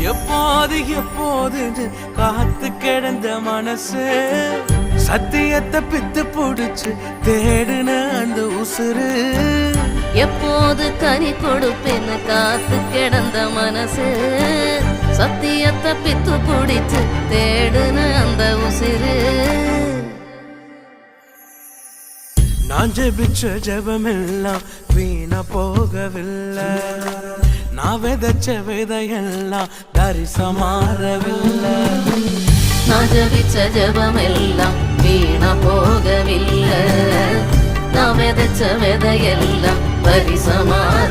எப்போது எப்போது காத்து கிடந்த மனசு சத்தியத்தை பித்து புடிச்சு தேடுன அந்த உசுறு. எப்போது கனி கொடுப்பேன்னு காத்து கிடந்த மனசு சத்தியத்தை பித்து பிடிச்சு தேடுன அந்த உசிறு. நான் ஜெபிச்ச ஜெபமெல்லாம் வீணா போகவில்லை நான் விதைச்ச விதையெல்லாம் தரிசமாறவில்லை. நான் ஜபிச்ச ஜபம் எல்லாம் வீணா போகவில்லை. நான் விதைச்ச விதையெல்லாம் பரிசமாறவில்லை.